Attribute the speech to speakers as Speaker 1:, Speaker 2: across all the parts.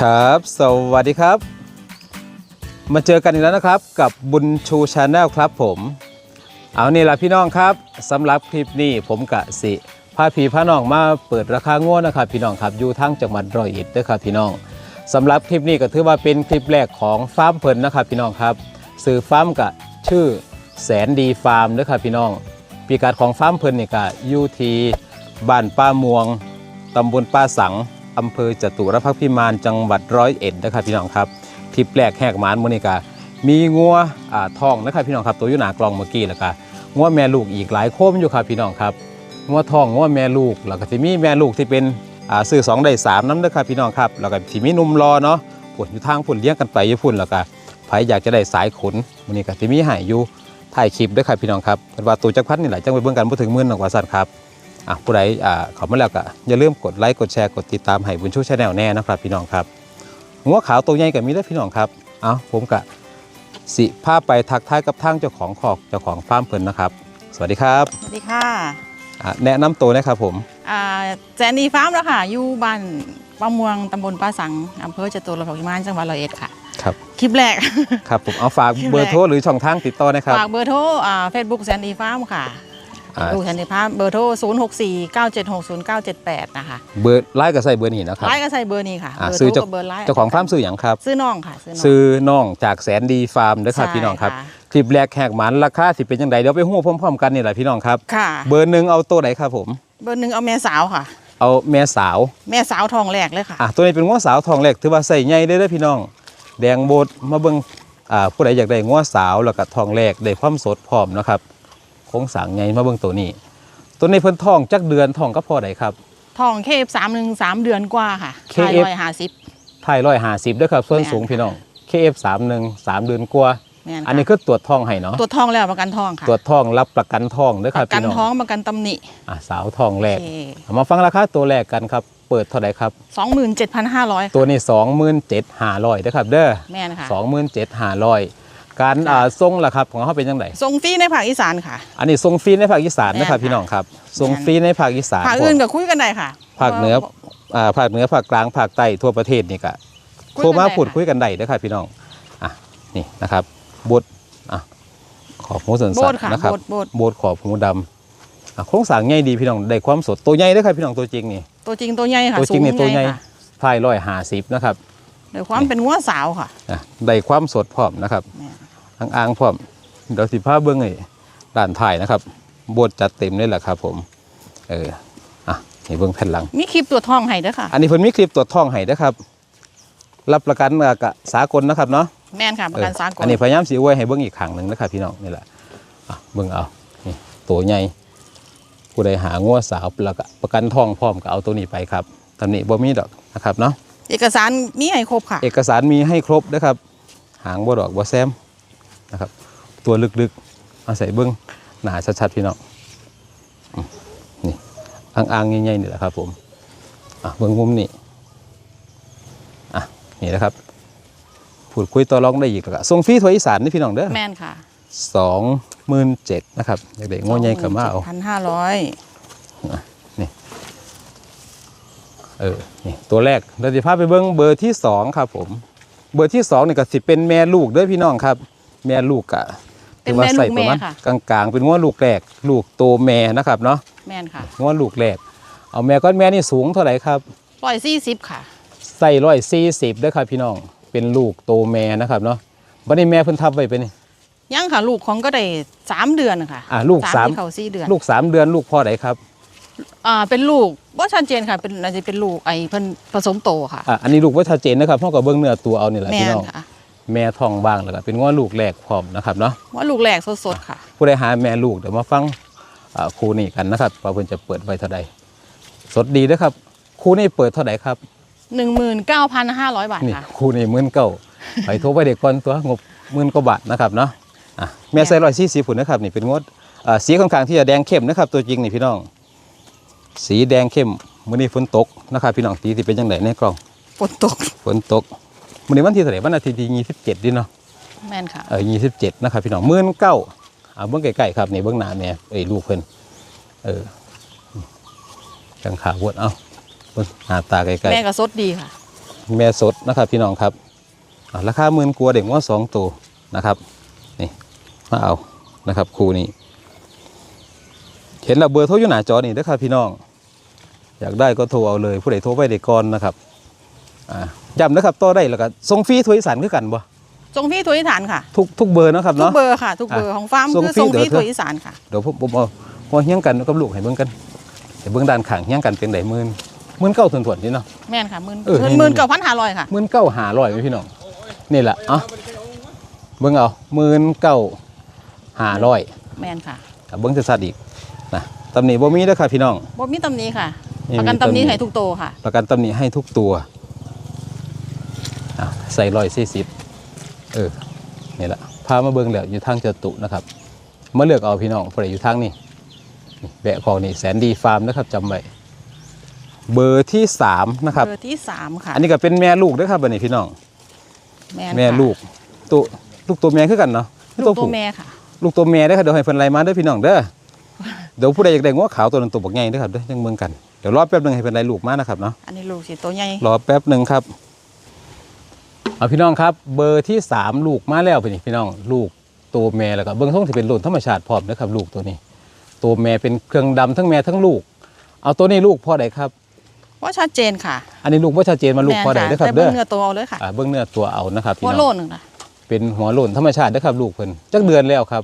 Speaker 1: ครับ สวัสดีครับ มาเจอกันอีกแล้วนะครับกับบุญชูชาแนลครับผม เอานี่ละพี่น้องครับสำหรับคลิปนี้ผมกะสิพาพีพาน้องมาเปิดราคาง่วนะครับ พี่น้องครับอยู่ทั้งจังหวัดร้อยเอ็ดด้วยครับพี่น้องสำหรับคลิปนี้ก็ถือว่าเป็นคลิปแรกของฟาร์มเพิ่นนะครับ พี่น้องครับสื่อฟาร์มกะชื่อแสนดีฟาร์มด้วยครับพี่น้องปีกัดของฟาร์มเพิ่นนี่กะอยู่ที่บ้านป้าม่วงตำบลป้าสัง อำเภอจตุรพักษ์พิมานจังหวัดร้อยเอ็ดนะครับพี่น้องครับคลิปแรกแหกหมานมือนี้กามีงัวอ่าทองนะครับพี่น้องครับตัวอยู่หนากลองเมื่อกี้แล้วก็งัวแม่ลูกอีกหลายโคมอยู่ครับพี่น้องครับงัวทองงัวแม่ลูกแล้วก็ที่มีแม่ลูกที่เป็นอ่าซื้อสองได้สามน้ำนะครับพี่น้องครับแล้วก็ที่มีหนุ่มรอเนาะปุ่นอยู่ทางพุ่นเลี้ยงกันไปอยู่พุ่นแล้วก็ใครอยากจะได้สายขนมือนี้ก็ที่มีหายอยู่ถ่ายคลิปด้วยครับพี่น้องครับเป็นว่าตัวจักรพัดนี่แหละจังไปเบิ่งกันบ่ถึงมื่นหรอกว่าสั่นครับ อะผู้ใดอ่าเขามาแล้วก็อย่าลืมกดไลค์กดแชร์กดติดตามให้บุญชูชาแนลแน่นะครับพี่น้องครับงัวขาวตัวใหญ่กับมีได้อพี่น้องครับเอาผมกะสิพาไปทักทายกับทางเจ้าของขอกเจ้าของฟาร์มเพิ่นนะครับ สวัสดีครับ
Speaker 2: สวัสดีค่ะ
Speaker 1: อะแนะนำตัวนะครับผม
Speaker 2: อ่าแจนนีฟาร์มแล้วค่ะอยู่บ้านป้ามวงตำบลป้าสังอำเภอจตุรพักษ์พิมานจังหวัดร้อยเอ็ดค่ะ
Speaker 1: ครับ
Speaker 2: คลิปแรก
Speaker 1: ครับผมเอาฝาก
Speaker 2: คลิปแรก
Speaker 1: เบอร์โทรหรือช่องทางติดต่อนะครับ
Speaker 2: ฝากเบอร์โทรอ่าเฟซบุ๊กแซนดีฟาร์มค่ะ
Speaker 1: อ่า
Speaker 2: ดูแซนดีฟาร์มเบอร์โทร 0 6 4 9 7 6 0 9 7 8 นะคะ
Speaker 1: เบอร์ไลน์ก็ใส่เบอร์นี้นะครับ
Speaker 2: ไลน์ก็ใส่เบอร์นี้ค่ะ
Speaker 1: อ่า
Speaker 2: เบอร์
Speaker 1: ซื้อ
Speaker 2: โทร
Speaker 1: เจ้า
Speaker 2: กับเบอร์ไลน์
Speaker 1: เจ้าของฟาร์มซื้ออย่างครับ
Speaker 2: ซื้อน้องค่ะซื้อน้อง
Speaker 1: ซื้อน้องจากแสนดีฟาร์มนะครับ
Speaker 2: ใช่
Speaker 1: พี่น้องครับ
Speaker 2: ค่ะ
Speaker 1: คลิปแรกแหกหมันราคาสิเป็นยังไงเดี๋ยวไปหู้พร้อมๆกันนี่แหละพี่น้องครับ
Speaker 2: ค่ะ
Speaker 1: เบอร์หนึ่งเอาตัวไหนครับผม
Speaker 2: เบอร์หนึ่งเอาแม่สาวค่ะ
Speaker 1: เอาแม่สาว
Speaker 2: แม่สาวทองแหลกเลยค่ะ
Speaker 1: อะตัวนี้เป็นง้วสาวทองแหลกถือว่าใส่ใหญ่ได้เด้อพี่น้อง แดงโบดมาเบิ่งอ่าผู้ใดอยากได้ง้วสาวแล้วก็ทองแหลกได้ความสดพร้อมนะครับ โครงสร้างใหญ่มาเบิ่งตัวนี้ ตัวนี้เพิ่นทองจักเดือนทองก็พอได้ครับ
Speaker 2: ทองเคฟสามหนึ่งสามเดือนกว่าค่ะ
Speaker 1: KF
Speaker 2: ร้อยห้าสิบ
Speaker 1: ไทยร้อยห้าสิบด้วยครับส่วน
Speaker 2: แม่น
Speaker 1: สูงพี่น้อง KF 3 1 3เดือนกว่า
Speaker 2: แม่นค่ะ
Speaker 1: อันนี้คือตรวจทองให้เนาะ
Speaker 2: ตัวจทองแล้วประกันทองค่ะ
Speaker 1: ตรวจทองรับประกันทองเด้อครับ
Speaker 2: ประกัน
Speaker 1: พี่น้อง
Speaker 2: ท้องประกันตำหนิ
Speaker 1: อะสาวทองแหลก
Speaker 2: โอเค
Speaker 1: เอามาฟังราคาตัวแรกกันครับเปิดเท่าไหร่ครับ
Speaker 2: สองหมื่นเจ็ดพันห้าร้อย
Speaker 1: ตัวนี้ 27,500เด้อครับเด้อ
Speaker 2: แม่นค่ะ
Speaker 1: 27,500 การอ่าส่งล่ะครับของเขาเป็นยังไง
Speaker 2: ส่งฟรีในภาคอีสานค่ะ
Speaker 1: อันนี้ส่งฟรีในภาคอีสานนะครับ
Speaker 2: แม่นค่ะ
Speaker 1: พี่น้องครับส่งฟรีในภาคอีสาน
Speaker 2: ภาคอื่นก็คุยกันได้ค่ะ
Speaker 1: ภาคเหนืออ่าภาคเหนือภาคกลางภาคใต้ทั่วประเทศนี่ก็
Speaker 2: คุยกัน
Speaker 1: โทรมา
Speaker 2: ได้
Speaker 1: พูด
Speaker 2: ค่ะ
Speaker 1: คุยกันได้นะครับพี่น้องอะนี่นะครับบดอะขอบหูสัน
Speaker 2: โบ
Speaker 1: สั
Speaker 2: ด
Speaker 1: น
Speaker 2: ค่ะ
Speaker 1: นะครับ
Speaker 2: โบดโบด
Speaker 1: บดขอบหูดำอะโครงสร้างใหญ่ดีพี่น้องได้ความสดตัวใหญ่เด้อครับพี่น้องตัวจริงนี่
Speaker 2: ตัวจริงตัวใหญ่ค่ะ
Speaker 1: ตัวจริงนี่
Speaker 2: สู
Speaker 1: ตัวใหญ่
Speaker 2: ค่ะ
Speaker 1: พายร้อยห้าสิบนะครับ
Speaker 2: โดยความเป็นงัวสาวค่ะ
Speaker 1: อะได้ความสดพร้อมนะครับ
Speaker 2: แม่
Speaker 1: ทั้งอ่างพร้อมเดี๋ยวสิพาเบิ้งไอ้ด้านถ่ายนะครับบดจัดเต็มเลยแหละครับ ผม เอออะนี่เบิ้งแผ่นหลัง
Speaker 2: มีคลิปตัวทองให้ด้วยค่ะ
Speaker 1: อันนี้เพิ่นมีคลิปตรวจท้องให้นะครับ รับประกันอะกะสากลนะครับเนาะ
Speaker 2: แม่นค่ะประกันสากล
Speaker 1: อันนี้พยายามสีไว้ให้เบิ้งอีกครั้งหนึ่งนะครับพี่น้องนี่แหละอะเบิ้งเอานี่ตัวใหญ่ผู้ใดหางัวสาวแล้วก็ประกันท้องพร้อมก็เอาตัวนี้ไปครับตำหนิบ่มีดอกนะครับเนาะ
Speaker 2: เอกสารมีให้ครบค่ะ
Speaker 1: เอกสารมีให้ครบนะครับ หางบ่ดอกบ่แซม นะครับ ตัวลึกๆเอาใส่เบิ้งหนาชัดๆพี่น้องอืมนี่อ่างๆใหญ่ๆนี่แหละครับ ผมอะเบิ้งมุมนี่อะนี่นะครับพูดคุยต่อรองได้อีกแล้วก็ส่งฟรีทั่วอีสานนี่พี่น้องเด้อ
Speaker 2: แม่นค่ะ
Speaker 1: สองหมื่นเจ็ดนะครับเด็กๆโง่ใหญ่กับมาเอา
Speaker 2: พันห้าร้อย
Speaker 1: เออนี่ตัวแรกเราจะพาไปเบิ้งเบอร์ที่สองครับผม เบอร์ที่สองนี่ก็สิเป็นแม่ลูกเด้อพี่น้องครับ แม่ลูกกะ
Speaker 2: เป็นแม่ลูกแม่ค่ะ
Speaker 1: กลางๆ เป็นง้วลูกแรก ลูกโตแม่นะครับเนาะ
Speaker 2: แม่นค่ะ
Speaker 1: ง้วลูกแรก เอาแม่ก้อนแม่นี่สูงเท่าไหร่ครับ
Speaker 2: ร้อยสี่สิบค่ะ
Speaker 1: ใส่ร้อยสี่สิบด้วยครับพี่น้อง เป็นลูกโตแม่นะครับเนาะบัดนี้แม่เพิ่นทับไว้เป็น
Speaker 2: ยังค่ะ ลูกของก็ได้สามเดือนค่ะ
Speaker 1: อ่าลูกสาม
Speaker 2: ที่เขาสี่เดือน
Speaker 1: ลูกสามเดือนลูกพ่อไหนครับ
Speaker 2: อ่าเป็นลูกว่าชัดเจนค่ะเป็นอาจจะเป็นลูกไอ้เพิ่นผสมโตค่ะ
Speaker 1: อะอันนี้ลูกว่าชัดเจนนะครับพ่อกับเบิ้งเนื้อตัวเอานี่แหละ
Speaker 2: แม่
Speaker 1: พี่
Speaker 2: น
Speaker 1: น้อง
Speaker 2: ค่ะ
Speaker 1: แม่ท้องบ้างแล้วก็เป็นง้อลูกแรกพร้อมนะครับเนาะ
Speaker 2: ว่าลูกแรกสดๆค่ะ
Speaker 1: ผู้ใดหาแม่ลูกเดี๋ยวมาฟังอ่าครูนี่กันนะครับว่าเพิ่นจะเปิดไว้เท่าใดสดดีนะครับครูนี่เปิดเท่าไหร่ครับ
Speaker 2: หนึ่งหมื่นเก้าพันห้าร้อยบาท
Speaker 1: นี่
Speaker 2: ค่ะ
Speaker 1: ครูนี่หมื่นเก้าไปโทรไปเด็กก่อนตัวงบหมื่นกว่าบาทนะครับเนาะอะแม่ใส่ร้อยสี่สิบผุนนะครับนี่เป็นงดอ่าสีค่อนข้างที่จะแดงเข้มนะครับตัวจริงนี่พี่น้อง สีแดงเข้มมื้อนี้ฝนตกนะครับพี่น้องตีที่เป็นยังไงในกล้อง
Speaker 2: ฝนตก
Speaker 1: ฝนตก มื้อนี้วันที่เท่าไหร่วันอาทิตย์ที่ยี่สิบเจ็ดดิเนาะ
Speaker 2: แม่นค่ะ
Speaker 1: เออยี่สิบเจ็ดนะครับพี่น้องหมื่นเก้าอ่าเบื้องใกล้ๆครับนี่เบื้องหน้าแม่เอ้ยลูกเพิ่นเออกังขาบวดเอาเบิ่งหน้าตาใกล้
Speaker 2: แม่ก็สดดีค่ะ
Speaker 1: แม่สดนะครับพี่น้องครับอะราคาหมื่นกว่าเด็กว่าสองตัวนะครับนี่มาเอานะครับคู่นี้เห็นแล้วเบอร์โทรอยู่หน้าจอนี่เด้อครับพี่น้อง อยากได้ก็โทรเอาเลย ผู้ใดโทรไปได้ก่อนนะครับอ่า ย้ำนะครับต่อได้แล้วก็ส่งฟรีทัวร์อีสานคือกันบ่
Speaker 2: ทรงพี่ถุยฐานค่ะ
Speaker 1: ทุกทุกเบอร์เนาะครับ
Speaker 2: ทุก
Speaker 1: เนาะ
Speaker 2: เบอร์ค่ะ ทุกเบอร์ของฟาร์ม
Speaker 1: ส่ง
Speaker 2: คือ
Speaker 1: ฟรี
Speaker 2: ทรง
Speaker 1: เดี๋ยว
Speaker 2: พี่
Speaker 1: เถอะ
Speaker 2: ถุยอีสานค่ะ
Speaker 1: เดี๋ยวผมผมเอาพอเฮี้ยงกันกับลูกให้เบิ่งกันให้เบิ่งด้านข้างเฮี้ยงกันเป็นไดหมื่นหมื่นเก้าถวนๆนี่เนาะ
Speaker 2: แม่นค่ะหมื่น
Speaker 1: เออ
Speaker 2: เงิน
Speaker 1: นี่
Speaker 2: หมื่นเก้าพันห้าร้อยค่ะ
Speaker 1: หมื่นเก้าหาร้อยไหมพี่น้องนี่แหละเอะเบิ่งเอาหมื่นเก้าหาร้อย
Speaker 2: แม่นค่ะ
Speaker 1: เบิ่งจะสัดอีกนะตำหนิบ่มีเด้อค่ะพี่น้อง
Speaker 2: บ่มีตำหนี้ค่ะ
Speaker 1: นี่
Speaker 2: ประกัน
Speaker 1: มีตำ
Speaker 2: ตำ
Speaker 1: ห
Speaker 2: ห
Speaker 1: นิ
Speaker 2: นี้ให้ทุกโตวค่ะ
Speaker 1: ประกันตำหนิให้ทุกตัวอะ ใส่ร้อยสี่สิบเออนี่แหละพามาเบิ่งแล้วอยู่ทางจตุนะครับมาเลือกเอาพี่น้องผู้ใดอยู่ทางนี่นี่แบะของนี่แสนดีฟาร์มนะครับจำไว้เบอร์ที่สามนะครับ
Speaker 2: เบอร์ที่สามค่ะ
Speaker 1: อันนี้ก็เป็นแม่ลูกเด้วยครับบันนี้พี่น้อง
Speaker 2: แม่น
Speaker 1: แม่
Speaker 2: ค่ะ
Speaker 1: ลูกตัวลูกตัวแม่คือกันเนาะ
Speaker 2: ลูกตัว
Speaker 1: ผู้
Speaker 2: แม่ค่ะ
Speaker 1: ลูกตัวแม่เด้อครับเดี๋ยวให้เพิ่นไล่มาเด้อพี่น้องเด้อเดี๋ยวผู้ใดอยากได้งัวขาวตัวนั้นตัวบักใหญ่เด้อครับเด้อยังเมืองกันเดี๋ยวรอแป๊บหนึงให้เพิ่นไล่ลูกมานะครับเนาะ
Speaker 2: อันนี้ลูกสิตัวใหญ่
Speaker 1: รอแป๊บหนึ่งครับ เอาพี่น้องครับ เบอร์ที่สามลูกมาแล้วพี่นี่พี่น้องลูกตัวแม่แล้วก็เบื้องต้นที่เป็นรุ่นธรรมชาติพร้อมนะครับ ลูกตัวนี้ ตัวแม่เป็นเครื่องดำทั้งแม่ทั้งลูก เอาตัวนี้ลูกพ่อใดครับ
Speaker 2: ว่าชัดเจนค่ะ
Speaker 1: อันนี้ลูกว่าชัดเจนมาลูกพ่อใด
Speaker 2: แม่น
Speaker 1: เด้อครับ
Speaker 2: แต่
Speaker 1: เด้
Speaker 2: เบิ่
Speaker 1: อง
Speaker 2: เนื้อตัวเอาเลยค่ะ
Speaker 1: อ่าเบื้องเนื้อตัวเอานะครับพี่
Speaker 2: หัว
Speaker 1: น้
Speaker 2: โล
Speaker 1: อง
Speaker 2: นหนึ่งนะ
Speaker 1: เป็นหัวโล้นธรรมชาตินะครับ ลูกเพิ่นจักเดือนแล้วครับ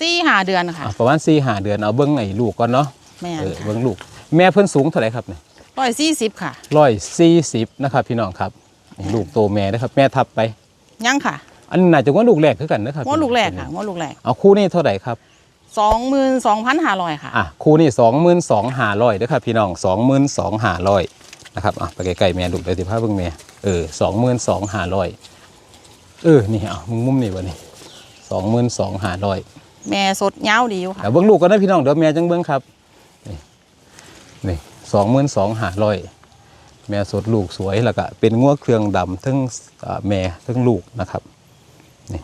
Speaker 2: สี่ห้าเดือนค่ะ
Speaker 1: อะประมาณ4ีหาเดือนเอาเบิ้งไอ้ลูกก่อนเนาะ
Speaker 2: แม่น
Speaker 1: เออ
Speaker 2: ค่ะ
Speaker 1: เบิ้งลูก แม่เพิ่นสูงเท่าไหร่ครับเนี่ย
Speaker 2: ร้อยสี่สิบค่ะ
Speaker 1: ร้อยสี่สิบนะครับพี่น้องครับนี่ ลูกโตแม่นะครับ แม่ทับไป
Speaker 2: ยังค่ะ
Speaker 1: อันนี้น่าจะว่าลูกแรกคือกันนะครับ
Speaker 2: หัวลูกแรกค่ะหัวลูกแรก
Speaker 1: เอาคู่นี้เท่าไหร่ครับ
Speaker 2: สองหมื่นสองพันห้าร้อยค่ะ
Speaker 1: อะคู่นี้สองหมื่นสองห้าร้อยนะครับพี่น้องสองหมื่นสองห้าร้อยนะครับอะไปไกลๆแม่ลูกเดี๋ยวสิพาเบิ่งแม่เออสองหมื่นสองห้าร้อยเออนี่เอามึงมุมนี่วะนี่สองหมื่นสองห้าร้อย
Speaker 2: แม่สดเงาวดีอยู่ค่ะ
Speaker 1: เดี๋ยวเบิ้งลูกก็ได้พี่น้องเดี๋ยวแม่จังเบิ้งครับนี่นี่สองหมื่นสองหาร้อย แม่สดลูกสวยแล้วก็เป็นงัวเครื่องดำทั้งอ่าแม่ทั้งลูกนะครับนี่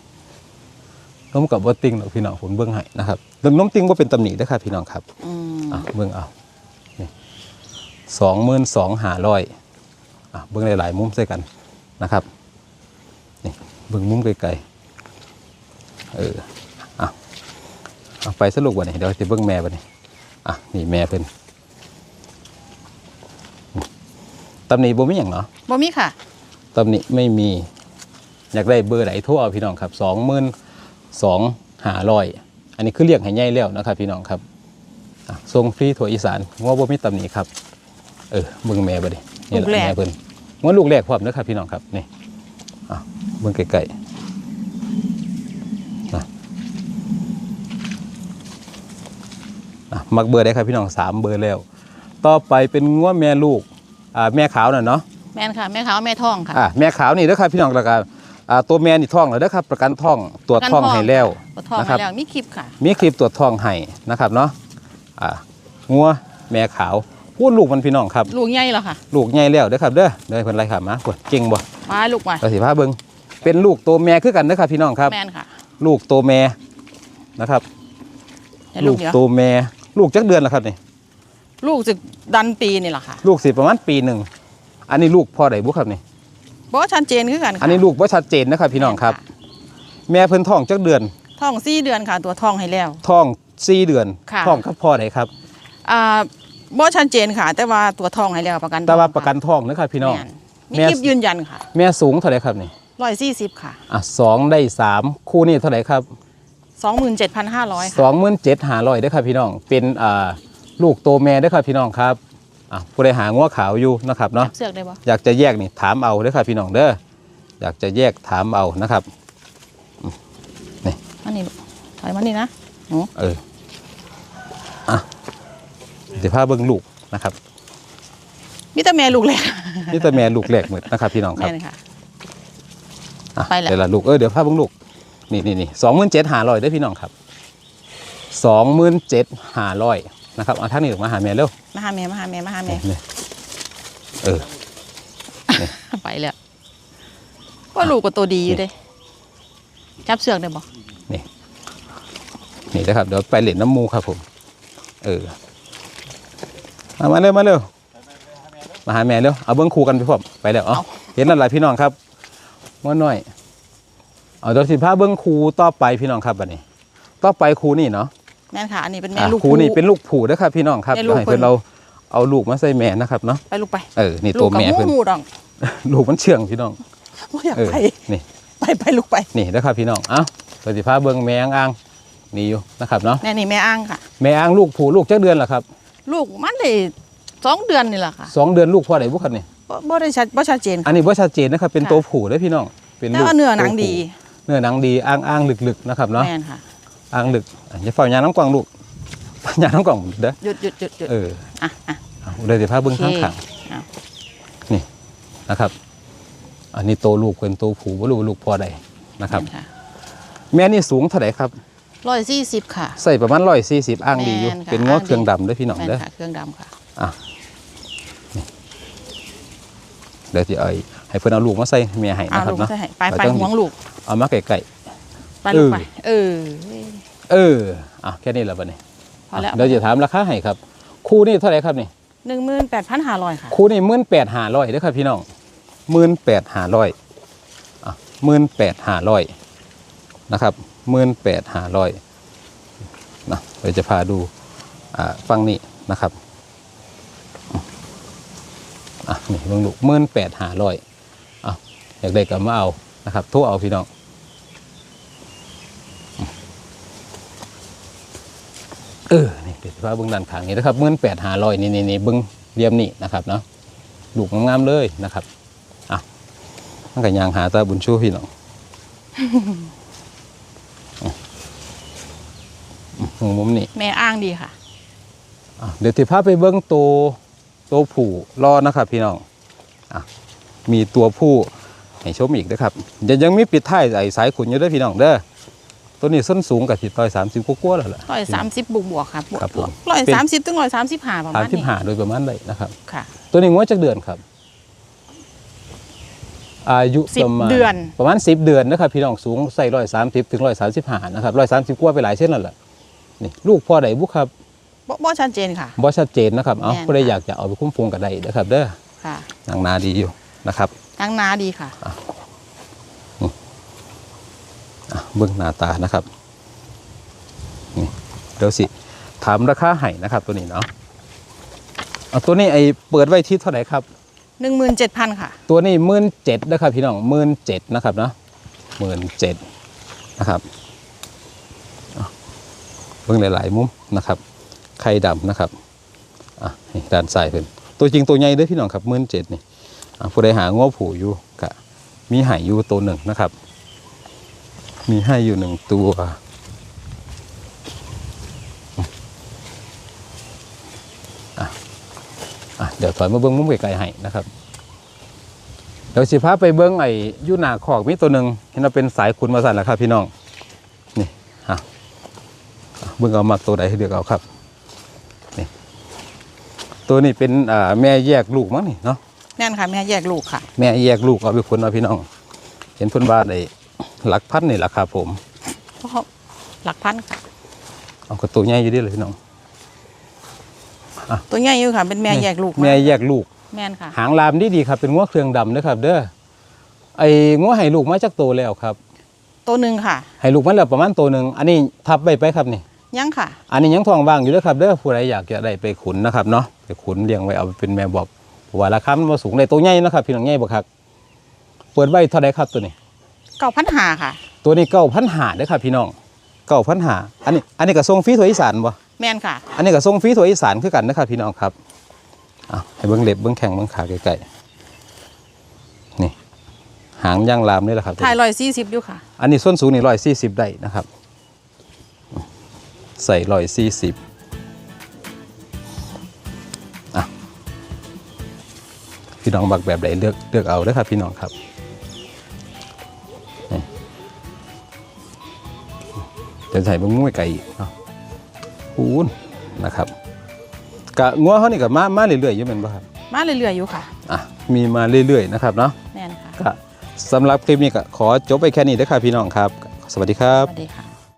Speaker 1: นมกับว่าติงหรอกพี่น้องผมเบิ้งให้นะครับเรื่องนมติงว่าเป็นตำหนินะครับพี่น้องครับ
Speaker 2: อืม
Speaker 1: อะเบิ้งเอานี่สองหมื่นสองหาร้อยอะเบิ้งหลายๆมุมใส่กันนะครับนี่เบิ้งมุมไกลๆเอออะเอาไปสรุปวันนี้เดี๋ยวจะเบิ้งแม่วันนี้อะนี่แม่เพิ่นนี่ ตำหนิบ่มีอย่างเนาะ
Speaker 2: บ่มีค่ะ
Speaker 1: ตำหนิไม่มี อยากได้เบอร์ไหนโทั่วเอาพี่น้องครับสองหมื่นสองหาร้อยอันนี้คือเรียกให้ใหญ่แล้วนะครับ พี่น้องครับอะทรงฟรีถั่วอีสานงัวบ่มีตำหนิครับ เออเบิ่งแม่บ่ดินี่แหละ
Speaker 2: ลูกแรก
Speaker 1: แม่เพิ่นงัวลูกแรกพร้อมนะครับพี่น้องครับนี่อะเบิ่งไกลๆนะอะมักเบอร์ได้ครับพี่น้องสามเบอร์แล้ว ต่อไปเป็นงัวแม่ลูก อ่าแม่ขาวน่ะเนาะ
Speaker 2: แม่นค่ะแม่ขาวแม่ท้องค่ะ
Speaker 1: อะแม่ขาวนี่เด้อครับพี่น้องแล้วก็อ่าตัวแม่นี่ท้องแล้วเด้อครับ ประกันท้องตรวจท้อง ให้แล้ว
Speaker 2: ตัวท้อง
Speaker 1: นะครั
Speaker 2: ให้
Speaker 1: บ
Speaker 2: แล้วมีคลิปค่ะ
Speaker 1: มีคลิปตรวจท้องให้นะครับเนาะอ่างัวแม่ขาวพูดลูกมันพี่น้องครับ
Speaker 2: ลูกใหญ่แล้วค่ะ
Speaker 1: ลูกใหญ่แล้วเด้อครับเด้อเด้อเพิ่นไล่ขามาปวดเก่งบ่
Speaker 2: มาลูกมา
Speaker 1: เราสิพาเบิ่งเป็นลูกตัวแม่คือกันเด้อครับพี่น้องครับ
Speaker 2: แม่นค่ะ
Speaker 1: ลูกตัวแม่นะครับ
Speaker 2: เดี๋ยวลูกเดียว
Speaker 1: ตัวแม่ลูกจักเดือนแล้วครับนี่
Speaker 2: ลูกจะดันปีนี่แหละค่ะ
Speaker 1: ลูกสิประมาณปีหนึ่งอันนี้ลูกพ่อใดบุครับนี่
Speaker 2: บ่ชัดเจนคือกันค่ะ
Speaker 1: อันนี้ลูกบ่ชัดเจนนะครับพี่น้องครับ แม่เพิ่นท้องจักเดือน
Speaker 2: ท้องสี่เดือนค่ะ ตัวท้องให้แล้ว
Speaker 1: ท้องสี่เดือน
Speaker 2: ค่ะ
Speaker 1: ท้องกับพ่อใดครับ
Speaker 2: อ่าบ่ชัดเจนค่ะ แต่ว่าตัวท้องให้แล้วประกัน
Speaker 1: แต่ว่าประกันท้องนะครับพี่น้อง
Speaker 2: แม่มี
Speaker 1: แม่
Speaker 2: คลิปยืนยันค่ะ
Speaker 1: แม่สูงเท่าไหร่ครับนี่
Speaker 2: ร้อยสี่สิบค่ะ
Speaker 1: อะสองได้สามคู่นี่เท่าไหร่ครับ
Speaker 2: สองหมื่นเจ็ดพันห้าร้อย
Speaker 1: ส
Speaker 2: ค่ะ
Speaker 1: องหมื่นเจ็ดหาร้อยได้อครับพี่น้องเป็นอ่า ลูกโตแม่ได้อครับพี่น้องครับอะผู้ใดหางัวขาวอยู่นะครับเนาะ
Speaker 2: จับเสือกได้บ่
Speaker 1: อยากจะแยกนี่ถามเอาเด้อครับพี่น้องเด้ออยากจะแยกถามเอานะครับ
Speaker 2: อันนี้ลูกถอยมานี่นะหนู
Speaker 1: เอออะเดี๋ยวพาเบิ่งลูกนะครับ
Speaker 2: มีแต่แม่ลูกแรก
Speaker 1: นี่แต่แม่ลูกแรกหมดนะครับพี่น้องครับ
Speaker 2: แม่เลยค่ะ
Speaker 1: อะ
Speaker 2: ไปแล้ว
Speaker 1: เดี๋ยวละลูกเออเดี๋ยวพาเบิ่งลูกนี่นี่นี่สองหมื่นเจ็ดหาร้อยได้อพี่น้องครับสองหมื่นเจ็ดหาร้อย นะครับเอาท่านนี้ออกมาหาแม่เร็ว
Speaker 2: มาหาแม่มาหาแม่มาหาแม่
Speaker 1: นี่เออ
Speaker 2: ไปแล้วว่าลูกก็ตัวดีอยู่เด้ จับเสือกได้บ่
Speaker 1: นี่นะครับเดี๋ยวไปเหรียญน้ำมูครับผม เออเอามาเร็วมาเร็วมาหาแม่เร็วเอาเบิ้งคู่กันไปพร้อมไปแล้ว เอา
Speaker 2: เอา
Speaker 1: เห็นแล้วหลายพี่น้องครับว่าน้อย เอาเดี๋ยวสิพาเบิ้งคู่ต่อไปพี่น้องครับบัดนี้ ต่อไปคู่นี่เนาะ
Speaker 2: แม่นค่ะอันนี้เป็นแม่
Speaker 1: อะ
Speaker 2: ลูก
Speaker 1: คู่นี่เป็นลูกผูนะครับพี่น้องครับ
Speaker 2: แม่ลูก
Speaker 1: ให้เพื่อน
Speaker 2: เพิ่น
Speaker 1: เราเอาลูกมาใส่แม่นะครับเนาะ
Speaker 2: ไปลูกไป
Speaker 1: เออนี่
Speaker 2: ลู
Speaker 1: ตัว
Speaker 2: กกับ
Speaker 1: แม่
Speaker 2: หมู
Speaker 1: เพื่อน
Speaker 2: หมูดอง
Speaker 1: ลูกมันเชื่องพี่น้อง
Speaker 2: ไม่อยาก
Speaker 1: เออ
Speaker 2: ไป
Speaker 1: นี่
Speaker 2: ไปไปลูกไป
Speaker 1: นี่นะครับพี่น้องเอ้าเดี๋ยวสิพาเบิ้งแม่อ่างๆนี่อยู่นะครับเนาะ
Speaker 2: แน่นี่แม่อ้างค่ะ
Speaker 1: แม่อ่างลูกผูลูกจักเดือนเหรอครับ
Speaker 2: ลูกมันเลยสองเดือนนี่แหละค่ะ
Speaker 1: สองเดือนลูกพ่อไหนบุคคลนี่
Speaker 2: บ่บ่ได้ชัดบ่ชัดเจน
Speaker 1: อันนี้ว่าชัดเจนนะครับเป็น
Speaker 2: ค่ะ
Speaker 1: ตัวผูได้อพี่น้องเป็น
Speaker 2: แต่
Speaker 1: ลูก
Speaker 2: ว่าเนื้อหนัง
Speaker 1: ตัวผู้
Speaker 2: ดี
Speaker 1: เนื้อหนังดีอ่างอ่างลึกๆนะครับเนาะ
Speaker 2: แม่นค่ะ
Speaker 1: อ่างลึกอะอย่าฝ่ายาน้ำกวางลูกยาน้ำกวางเด้อ
Speaker 2: หยุดหยุดหยุดหยุด
Speaker 1: เออ
Speaker 2: อะอะ
Speaker 1: เอาเดี๋ยวสิพาเบิ้งข้างขัง
Speaker 2: เอา
Speaker 1: นี่นะครับ อันนี้โตลูกเป็นโตผูว่าลูกลูกพ่อใดนะครับ
Speaker 2: แม่นค่ะ
Speaker 1: แม่นี่สูงเท่าไหร่ครับ
Speaker 2: ร้อยสี่สิบค่ะ
Speaker 1: ใส่ประมาณร้อยสี่สิบอ่างดีอยู่
Speaker 2: แม่นค่ะ
Speaker 1: เป็นง้อ
Speaker 2: อ่างดี
Speaker 1: เครื่องดำเด้วยพี่น้อง
Speaker 2: แม่น
Speaker 1: เด้อ
Speaker 2: ค่ะเครื่องดำค่ะ
Speaker 1: อะนี่เดี๋ยวจะเอาให้เพื่อนเอาลูกมาใส่เมียให้
Speaker 2: เอา
Speaker 1: นะครับ
Speaker 2: ลูก
Speaker 1: เนาะ
Speaker 2: ใส่ให้ไป
Speaker 1: เรา
Speaker 2: ไป
Speaker 1: ต้อง
Speaker 2: ห่วงลูก
Speaker 1: เอามาไก่
Speaker 2: ไปลูก
Speaker 1: เออ
Speaker 2: ไป เออ
Speaker 1: ๆ เอออะแค่นี้แหละบัดนี้
Speaker 2: พอแล้ว
Speaker 1: เดี๋ยวจะถามราคาให้ครับ คู่นี่เท่าไหร่ครับนี่
Speaker 2: หนึ่งหมื่นแปดพันห้าร้อยค่ะ
Speaker 1: คู่นี่หมื่นแปดห้าร้อยเด้อครับพี่น้องหมื่นแปดห้าร้อยอะหมื่นแปดห้าร้อยนะครับหมื่นแปดห้าร้อยนะเดี๋ยวจะพาดูอ่าฟังนี่นะครับอะนี่เบิ่งลูกหมื่นแปดห้าร้อยอะอยากได้ก็มาเอานะครับโทรเอาพี่น้อง เออนี่เดี๋ยวจะพาเบิ้งด้านข้างนี้นะครับหมื่นแปดห้าร้อยนี่นี่นี่เบิ้งเรียมนี่นะครับเนาะลูกงามๆเลยนะครับอะมันก็ยางหาตาบุญชูพี่น้องอืมมุมนี้
Speaker 2: แม่อ้างดีค่ะ
Speaker 1: อะเดี๋ยวที่พาไปเบิ้งตัวตัวผู้รอนะครับ พี่น้องอะมีตัวผู้ให้ชมอีกนะครับยังยังมีปิดท้ายไอ้สายขุนอยู่เด้วยพี่น้องเด้อ ตัวนี้ส้นสูงกับสิต่อยสามสิบกว่าๆแล้วล่ะ
Speaker 2: ร้อยสามสิบบวกบวกๆค่ะบวก
Speaker 1: ครับผม
Speaker 2: ร้อย
Speaker 1: เป็น
Speaker 2: สามสิบถึงร้อยสามสิบห้าประ
Speaker 1: สาม
Speaker 2: มาณ
Speaker 1: สิบ
Speaker 2: นี้
Speaker 1: ห้าโดยประมาณเลยนะครับ
Speaker 2: ค่ะ
Speaker 1: ตัวนี้งวดจากเดือนครับ อายุ
Speaker 2: สิบ
Speaker 1: ประมาณ
Speaker 2: เดือน
Speaker 1: ประมาณสิบเดือนนะครับพี่น้องสูงใส่ร้อยสามสิบถึงร้อยสามสิบห้านะครับร้อยสามสิบกว่าไปหลายเส้นแล้วล่ะนี่ลูกพ่อใดบุครับ
Speaker 2: บ่บ่ชัดเจนค่ะ
Speaker 1: บ่ชัดเจนนะครับเอา
Speaker 2: แม่น
Speaker 1: ผู้ใด
Speaker 2: ค่ะ
Speaker 1: อยากจะเอาไปคุ้มฟงกับใดนะครับ เด้อ
Speaker 2: ค่ะ
Speaker 1: นางนาดีอยู่นะครับ
Speaker 2: ตั้งนาดีค่ะ
Speaker 1: อะ เบื้องหน้าตานะครับนี่เดี๋ยวสิ ถามราคาให้นะครับ ตัวนี้เนาะเอาตัวนี้ไอเปิดไว้ที่เท่าไหร่ครับ
Speaker 2: หนึ่งหมื่นเจ็ดพันค่ะ
Speaker 1: ตัวนี้หมื่นเจ็ดนะครับพี่น้องหมื่นเจ็ดนะครับเนาะหมื่นเจ็ดนะครับอะเบื้องหลาย ๆ มุมนะครับไข่ดำนะครับอะนี่ด้านซ้ายเพิ่นตัวจริงตัวใหญ่เด้อพี่น้องครับหมื่นเจ็ดนี่อะผู้ใดหางอผูอยู่กะมีไห่อยู่ตัวหนึ่งนะครับ มีให้อยู่หนึ่งตัวอะอะเดี๋ยวถอยมาเบิ้งมุมไกลๆให้นะครับ เดี๋ยวสิพาไปเบิ้งไอ้อยูหนาขอกมีตัวหนึ่งเห็นว่าเป็นสายขุนมาสั่นแหละครับพี่น้อง นี่ฮะอะเบิ้งเอามักตัวใดให้เลือกเอาครับ นี่ ตัวนี้เป็นอ่าแม่แยกลูกมั้งนี่เนาะ
Speaker 2: แน่นค่ะ แม่แยกลูกค่ะ
Speaker 1: แม่แยกลูกเอาไปขุนเอาพี่น้อง เห็นเพิ่นว่าได้ หลักพันนี่แหละครับผม
Speaker 2: เพราะเขาหลักพันค่ะ
Speaker 1: เอากระตัวใหญ่อยู่ดิเลยพี่น้อง
Speaker 2: ตัวใหญ่อยู่ค่ะ เป็นแม่แยกลูก
Speaker 1: แม่แยกลูก
Speaker 2: แม่นค่ะ
Speaker 1: หางลามดีดีๆครับ เป็นง้วเครื่องดำนะครับ เด้อ ไอ้ง้วให้ลูกมาจากโตแล้วครับ
Speaker 2: ตัวหนึ่งค่ะ
Speaker 1: ให้ลูกมาแล้วประมาณตัวหนึ่ง อันนี้ทับไปไปครับนี่
Speaker 2: ยังค่ะ
Speaker 1: อันนี้ยังทองว่างอยู่เด้อครับ เด้อ ผู้ใดอยากจะได้ไปขุนนะครับเนาะ ไปขุนเลี้ยงไว้เอาไปเป็นแม่บอกเพราะว่าราคามันบ่สูงเลยตัวใหญ่นะครับ พี่น้องใหญ่บ่ครับเปิดไว้เท่าใดครับตัวนี้
Speaker 2: เก้าพันหาค่ะ
Speaker 1: ตัวนี้เก้าพันหาเด้อครับพี่น้องเก้าพันหาอันนี้อันนี้ก็ส่งฟรีทั่วอีสานบ่
Speaker 2: แม่นค่ะ
Speaker 1: อันนี้ก็ส่งฟรีทั่วอีสานคือกันนะครับพี่น้องครับอะให้เบิ้งเล็บเบิ้งแข้งเบิ้งขาไกลๆนี่ หางย่างลามนี่แหละครับ
Speaker 2: ถ่ายร้อยสี่สิบอยู่ค่ะ
Speaker 1: อันนี้ส้นสูงนี่ร้อยสี่สิบได้นะครับ ใส่ร้อยสี่สิบอะพี่น้องบักแบบไหนเลือกเลือกเอาเด้อครับพี่น้องครับ เดี๋ยวใส่เบิ้งมุ้ยไก่อีกเนาะปูนนะครับกะงัวเขานี่กับมามาเรื่อยๆอยู่เป็นป่ะครับ
Speaker 2: มาเรื่อยๆอยู่ค่ะ
Speaker 1: อะมีมาเรื่อยๆนะครับเนาะ
Speaker 2: แม่นค่ะ
Speaker 1: ก็สำหรับคลิปนี้ก็ขอจบไปแค่นี้เด้อครับพี่น้องครับ สวัสดีครั
Speaker 2: ส
Speaker 1: บ
Speaker 2: วัสดีค่ะ